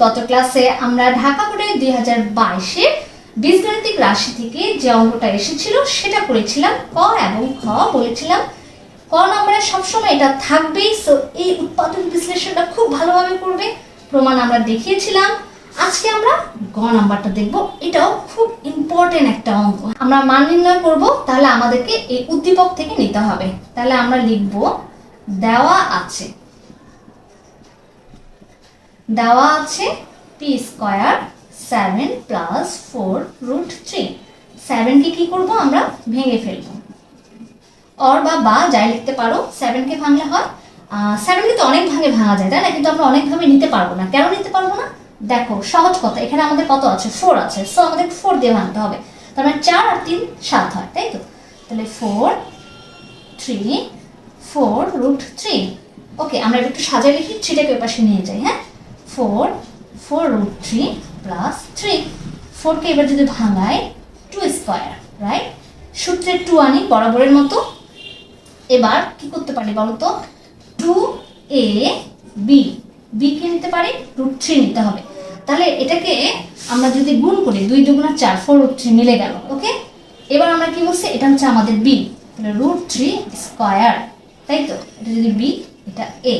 গত ক্লাসে আমরা ঢাকা বোর্ডে দুই হাজার বাইশে বীজগণিতিক রাশি থেকে যে অঙ্কটা এসেছিল সেটা করেছিলাম, ক এবং খ বলেছিলাম। ক নম্বরে সবসময় এটা থাকবেই সো এই উৎপাদন বিশ্লেষণটা খুব ভালোভাবে করবে। প্রমাণ আমরা দেখিয়েছিলাম। আজকে আমরা গ নাম্বারটা দেখব। এটাও খুব ইম্পর্টেন্ট একটা অঙ্ক। আমরা মান নির্ণয় করব, তাহলে আমাদেরকে এই উদ্দীপক থেকে নিতে হবে। তাহলে আমরা লিখব, দেওয়া আছে। দেওয়া আছে P square seven plus four root three সেভেনকে কি করব আমরা? ভেঙে ফেলব। অর বা বা যাই লিখতে পারো সেভেনকে ভাঙলে হয়। সেভেনকে তো অনেক ভাগে ভাঙা যায়, তাই না? কিন্তু আমরা অনেকভাবে নিতে পারব না। কেন নিতে পারব না? দেখো, সহজ কথা, এখানে আমাদের কত আছে? ফোর আছে। সো আমাদের ফোর দিয়ে ভাঙতে হবে। তার মানে চার আর তিন সাত হয়, তাই তো? তাহলে four three four root three okay আমরা একটু সাজায় লিখি থ্রিটাকে ওই পাশে নিয়ে যাই হ্যাঁ? Four four root three plus three ফোরকে এবার যদি ভাঙাই টু স্কোয়ার রাইট সূত্রের টু আনি বরাবরের মতো। এবার কি করতে পারি বলো তো টু এ বি বি কে নিতে পারি? রুট থ্রি নিতে হবে। তাহলে এটাকে আমরা যদি গুণ করি, দুই দুগুণা চার ফোর রুট থ্রি মিলে গেল ওকে এবার আমরা কি বলছি? এটা হচ্ছে আমাদের বি তাহলে রুট থ্রি স্কোয়ার তাই তো? এটা যদি বি এটা এ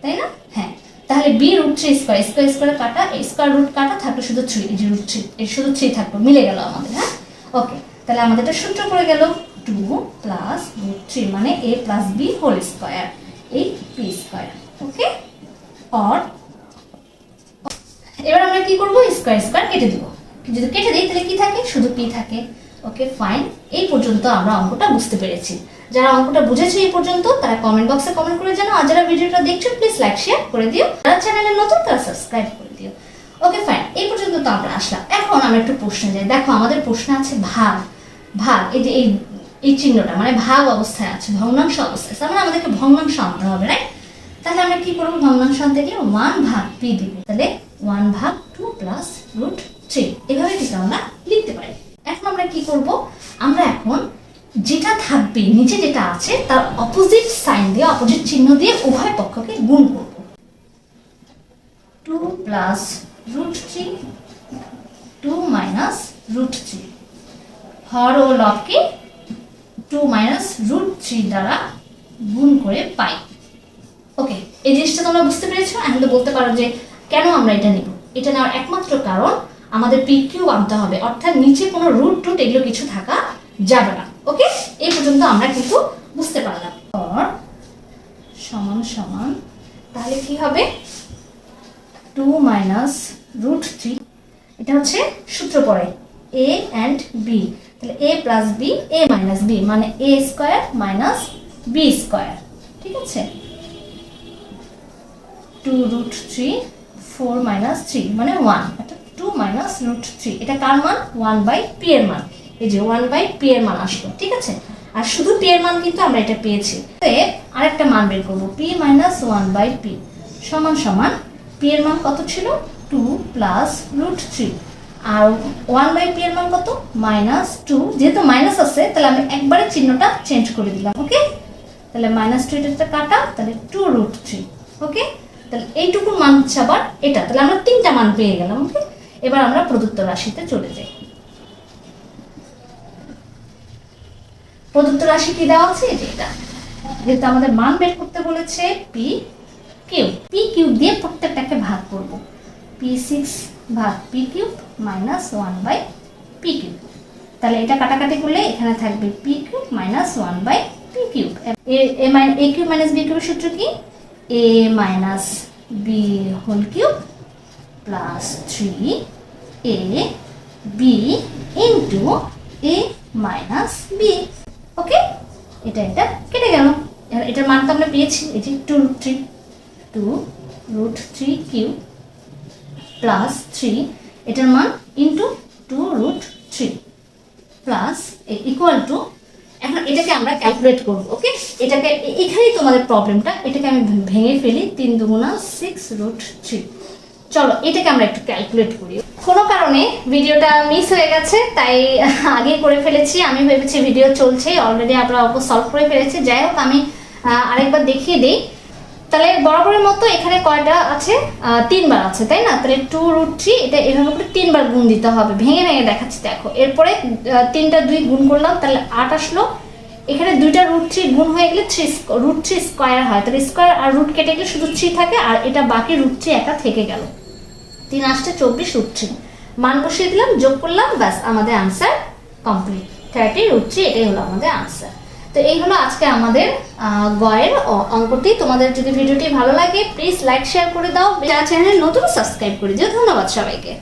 তাই না? হ্যাঁ। তাহলে B root three square square square কাটা স্কোয়ার রুট কাটা থাকল শুধু থ্রি এই রুট থ্রি এই শুধু থ্রি থাকল, মিলে গেল আমাদের হ্যাঁ? ওকে তাহলে আমাদের এটা সূত্র পড়ে গেল টু প্লাস রুট থ্রি মানে A plus B whole square এই পি স্কোয়ার ওকে অর এবার আমরা কি করব? স্কোয়ার স্কোয়ার কেটে দিব। যদি কেটে দিই, তাহলে কি থাকে? শুধু পি থাকে। ওকে ফাইন এই পর্যন্ত আমরা অঙ্কটা বুঝতে পেরেছি। যারা অঙ্কটা বুঝেছে এই পর্যন্ত, তারা কমেন্ট বক্সে কমেন্ট করে জানাও। আর যারা ভিডিওটা দেখছ প্লিজ লাইক শেয়ার করে দিও। যারা চ্যানেলে নতুন, তারা সাবস্ক্রাইব করে দিও। ওকে ফাইন এই পর্যন্ত তো আমরা আসলাম। এখন আমরা একটু প্রশ্নে যাই। দেখো, আমাদের প্রশ্ন আছে ভাগ। ভাগ, এই যে এই এই চিহ্নটা মানে ভাগ অবস্থায় আছে, ভগ্নাংশ অবস্থায়। আছে মানে আমাদেরকে ভগ্নাংশ আনতে হবে রাইট তাহলে আমরা কি করব? ভগ্নাংশ আনতে গেলে ওয়ান ভাগ পি দিব। তাহলে ওয়ান ভাগ টু প্লাস রুট থ্রি এভাবে কিন্তু আমরা লিখতে পারি এখন আমরা কি করব আমরা এখন থাকবে নিচে যেটা আছে, তার অপোজিট সাইন দিয়ে অপোজিট চিহ্ন দিয়ে উভয় পক্ষকে গুণ করব। Two plus root three two minus root three হর ও লবকে টু মাইনাস রুট থ্রি দ্বারা গুণ করে পাই। ওকে এই জিনিসটা তোমরা বুঝতে পেরেছ? এখন তো বলতে পারো যে কেন আমরা এটা নিব? এটা নেওয়ার একমাত্র কারণ আমাদের পি কিউ আনতে হবে। অর্থাৎ নিচে কোনো রুট টুট এগুলো কিছু থাকা যাবে না। ওকে এই পর্যন্ত আমরা কিন্তু বুঝতে পারলাম। সমান সমান, তাহলে কি হবে? টু মাইনাস রুট থ্রি এটা হচ্ছে সূত্র পড়ে। এ অ্যান্ড বি তাহলে A plus B A minus B মানে A square minus B square ঠিক আছে? Two root three four minus three মানে ওয়ান অর্থাৎ টু মাইনাস রুট থ্রি এটা কার মান? ওয়ান বাই পি এর মান। এই যে ওয়ান বাই পি এর মান আসলো, ঠিক আছে? আর শুধু পি এর মান কিন্তু আমরা এটা পেয়েছি। আরেকটা মান বের করব P minus one by P সমান সমান পি এর মান কত ছিল? টু প্লাস রুট থ্রি আর ওয়ান বাই পি এর মান কত? মাইনাস টু যেহেতু মাইনাস আছে, তাহলে আমি একবারে চিহ্নটা চেঞ্জ করে দিলাম ওকে তাহলে মাইনাস টু এটা কাটা, তাহলে টু রুট থ্রি ওকে তাহলে এইটুকুর মান হচ্ছে আবার এটা। তাহলে আমরা তিনটা মান পেয়ে গেলাম ওকে এবার আমরা প্রদত্ত রাশিতে চলে যাই। প্রদত্ত রাশি কি দেওয়া আছে? এটা। যেহেতু আমাদের মান বের করতে বলেছে পি কিউ পি কিউ দিয়ে প্রত্যেকটাকে ভাগ করব। পি সিক্স ভাগ P cube minus one by P cube তাহলে এটা কাটাকাটি করলে এখানে থাকবে P cube minus one by P cube A A cube minus B কিউবের সূত্র কি? A minus B whole cube plus three A B into A minus B okay এটা এটা কেটে গেল। এটার মান তো আমরা পেয়েছি। যে two root three two root three Q plus three এটার মান into two root three plus equal to এখন এটাকে আমরা ক্যালকুলেট করব ওকে এটাকে এখানেই তোমাদের প্রবলেমটা এটাকে আমি ভেঙে ফেলি, তিন দুগুণা সিক্স রুট থ্রি চলো, এটাকে আমরা একটু ক্যালকুলেট করি। কোনো কারণে ভিডিওটা মিস হয়ে গেছে, তাই আগে করে ফেলেছি। আমি ভেবেছি ভিডিও চলছে অলরেডি আমরা অল্প সলভ করে ফেলেছি। যাই হোক, আমি আরেকবার দেখিয়ে দিই। তাহলে বরাবরের মতো এখানে কয়টা আছে? তিনবার আছে, তাই না? তাহলে টু রুট থ্রি এটা এভাবে করে তিনবার গুণ দিতে হবে। ভেঙে ভেঙে দেখাচ্ছি, দেখো। এরপরে তিনটা দুই গুণ করলাম, তাহলে আট আসলো। এখানে দুইটা রুট থ্রি গুণ হয়ে গেলে থ্রি রুট থ্রি স্কোয়ার হয়। তাহলে স্কোয়ার আর রুট কেটে গেলে শুধু থ্রি থাকে, আর এটা বাকি রুট থ্রি একা থেকে গেল। তিন আসতে চব্বিশ থ্রি মান বসিয়ে দিলাম, যোগ করলাম, ব্যাস, আমাদের আনসার কমপ্লিট থার্টি রুট এটাই হলো আমাদের আনসার তো এই হলো আজকে আমাদের গয়ের অঙ্কটি। তোমাদের যদি ভিডিওটি ভালো লাগে প্লিজ লাইক শেয়ার করে দাও। চ্যানেল নতুন সাবস্ক্রাইব করে দিও। ধন্যবাদ সবাইকে।